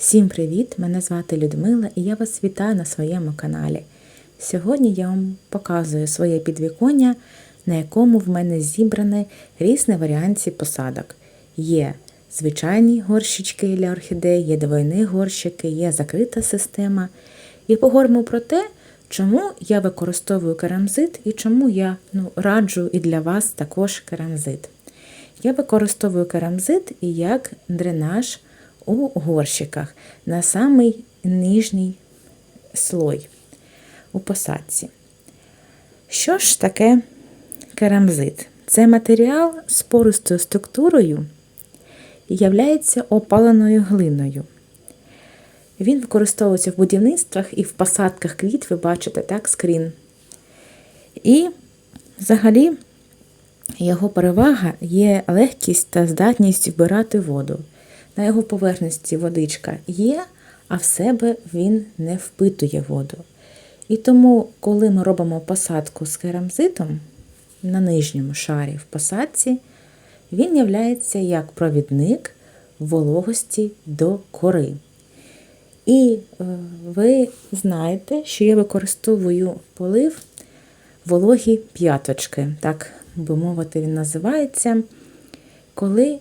Всім привіт! Мене звати Людмила і я вас вітаю на своєму каналі. Сьогодні я вам показую своє підвіконня, на якому в мене зібрані різні варіанти посадок. Є звичайні горщички для орхідей, є двойні горщики, є закрита система. І поговоримо про те, чому я використовую керамзит і чому я ну, раджу і для вас також керамзит. Я використовую керамзит і як дренаж у горщиках на самий нижній слой у посадці. Що ж таке керамзит? Це матеріал з пористою структурою і являється опаленою глиною. Він використовується в будівництвах і в посадках квіт, ви бачите, так, скрін. І взагалі його перевага є легкість та здатність вбирати воду. На його поверхності водичка є, а в себе він не впитує воду. І тому, коли ми робимо посадку з керамзитом на нижньому шарі в посадці, він являється як провідник вологості до кори. І е, ви знаєте, що я використовую полив вологі п'яточки, так би мовити, він називається, коли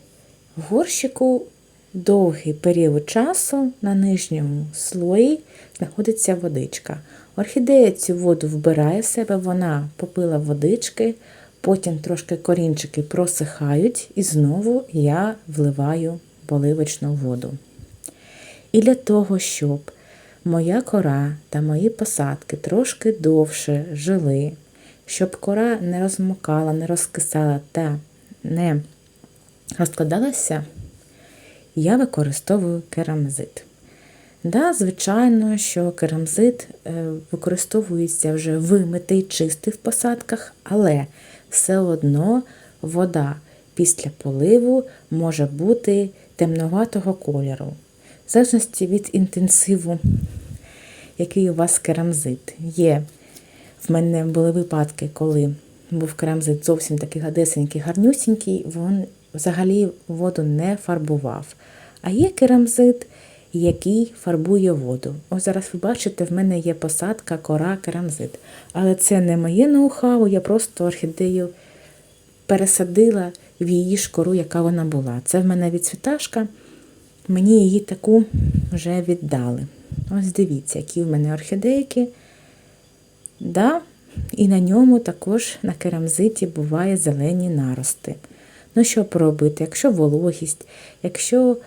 в горщику довгий період часу на нижньому слої знаходиться водичка. Орхідея цю воду вбирає в себе, вона попила водички, потім трошки корінчики просихають, і знову я вливаю поливочну воду. І для того, щоб моя кора та мої посадки трошки довше жили, щоб кора не розмокала, не розкисала та не розкладалася, я використовую керамзит. Да, Звичайно, що керамзит е, використовується вже вимитий, чистий в посадках, але все одно вода після поливу може бути темноватого кольору. В залежності від інтенсиву, який у вас керамзит. Є. В мене були випадки, коли був керамзит зовсім такий гадесенький, гарнюсінький, він взагалі воду не фарбував. А є керамзит, який фарбує воду. Ось зараз ви бачите, в мене є посадка, кора, керамзит. Але це не моє ноу-хау, я просто орхідею пересадила в її ж кору, яка вона була. Це в мене відцвіташка, мені її таку вже віддали. Ось дивіться, які в мене орхідейки. Да, І на ньому також на керамзиті буває зелені нарости. Ну, що поробити, якщо вологість, якщо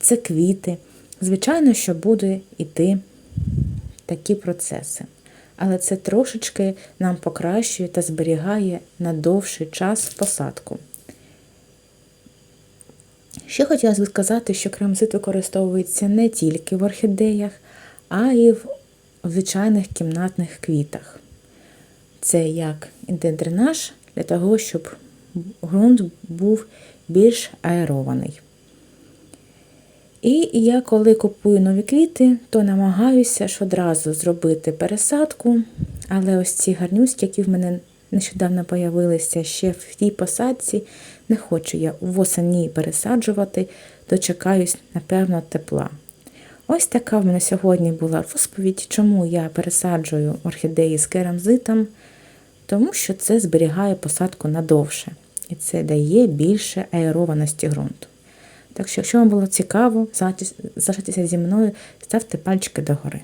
це квіти, звичайно, що буде йти такі процеси. Але це трошечки нам покращує та зберігає на довший час посадку. Ще хотілося б сказати, що кремзит використовується не тільки в орхідеях, а й в звичайних кімнатних квітах. Це як дренаж для того, щоб ґрунт був більш аерований. І я, коли купую нові квіти, то намагаюся ж одразу зробити пересадку, але ось ці гарнюські, які в мене нещодавно появилися ще в тій посадці, не хочу я восені пересаджувати, дочекаюсь, напевно, тепла. Ось така в мене сьогодні була розповідь, чому я пересаджую орхідеї з керамзитом, тому що це зберігає посадку надовше. І це дає більше аерованості ґрунту. Так що, якщо вам було цікаво, залишайтеся зі мною, ставте пальчики догори.